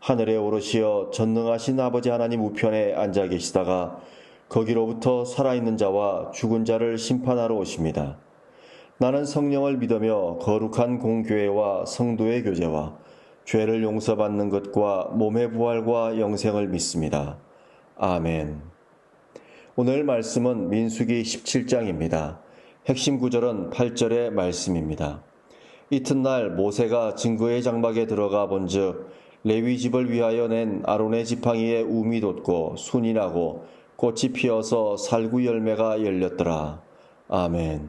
하늘에 오르시어 전능하신 아버지 하나님 우편에 앉아 계시다가 거기로부터 살아있는 자와 죽은 자를 심판하러 오십니다. 나는 성령을 믿으며 거룩한 공교회와 성도의 교제와 죄를 용서받는 것과 몸의 부활과 영생을 믿습니다. 아멘. 오늘 말씀은 민수기 17장입니다. 핵심 구절은 8절의 말씀입니다. 이튿날 모세가 증거의 장막에 들어가 본즉 레위 집을 위하여 낸 아론의 지팡이에 우미 돋고 순이 나고 꽃이 피어서 살구 열매가 열렸더라. 아멘.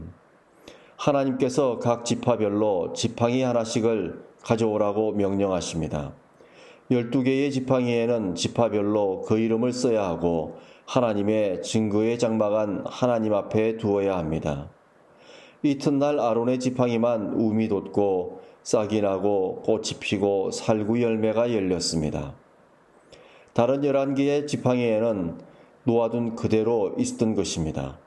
하나님께서 각 지파별로 지팡이 하나씩을 가져오라고 명령하십니다. 12개의 지팡이에는 지파별로 그 이름을 써야 하고 하나님의 증거의 장막안 하나님 앞에 두어야 합니다. 이튿날 아론의 지팡이만 우미 돋고 싹이 나고 꽃이 피고 살구 열매가 열렸습니다. 다른 11개의 지팡이에는 놓아둔 그대로 있었던 것입니다.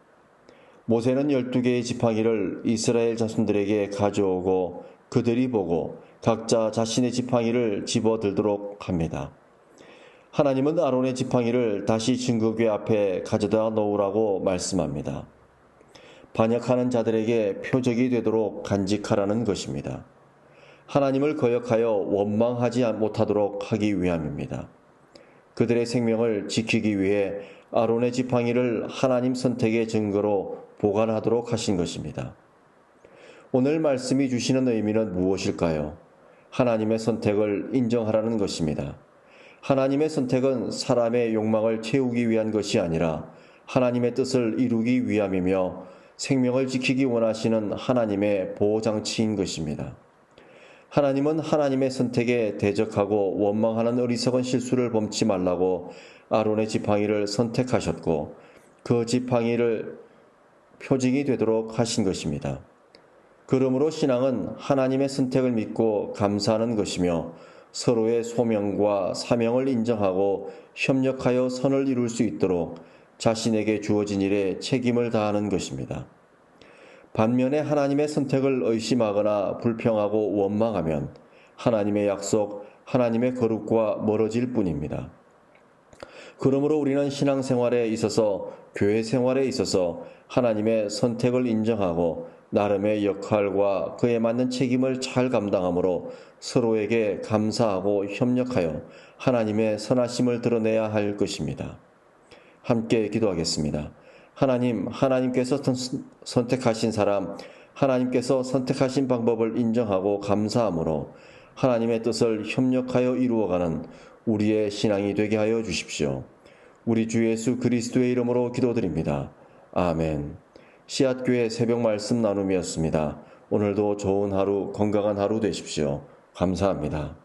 모세는 12개의 지팡이를 이스라엘 자손들에게 가져오고 그들이 보고 각자 자신의 지팡이를 집어 들도록 합니다. 하나님은 아론의 지팡이를 다시 증거궤 앞에 가져다 놓으라고 말씀합니다. 반역하는 자들에게 표적이 되도록 간직하라는 것입니다. 하나님을 거역하여 원망하지 못하도록 하기 위함입니다. 그들의 생명을 지키기 위해 아론의 지팡이를 하나님 선택의 증거로 보관하도록 하신 것입니다. 오늘 말씀이 주시는 의미는 무엇일까요? 하나님의 선택을 인정하라는 것입니다. 하나님의 선택은 사람의 욕망을 채우기 위한 것이 아니라 하나님의 뜻을 이루기 위함이며 생명을 지키기 원하시는 하나님의 보호장치인 것입니다. 하나님은 하나님의 선택에 대적하고 원망하는 어리석은 실수를 범치 말라고 아론의 지팡이를 선택하셨고 그 지팡이를 표징이 되도록 하신 것입니다. 그러므로 신앙은 하나님의 선택을 믿고 감사하는 것이며 서로의 소명과 사명을 인정하고 협력하여 선을 이룰 수 있도록 자신에게 주어진 일에 책임을 다하는 것입니다. 반면에 하나님의 선택을 의심하거나 불평하고 원망하면 하나님의 약속, 하나님의 거룩과 멀어질 뿐입니다. 그러므로 우리는 신앙생활에 있어서 교회 생활에 있어서 하나님의 선택을 인정하고 나름의 역할과 그에 맞는 책임을 잘 감당하므로 서로에게 감사하고 협력하여 하나님의 선하심을 드러내야 할 것입니다. 함께 기도하겠습니다. 하나님, 하나님께서 선택하신 사람, 하나님께서 선택하신 방법을 인정하고 감사함으로 하나님의 뜻을 협력하여 이루어가는 우리의 신앙이 되게 하여 주십시오. 우리 주 예수 그리스도의 이름으로 기도드립니다. 아멘. 씨앗교회 새벽 말씀 나눔이었습니다. 오늘도 좋은 하루, 건강한 하루 되십시오. 감사합니다.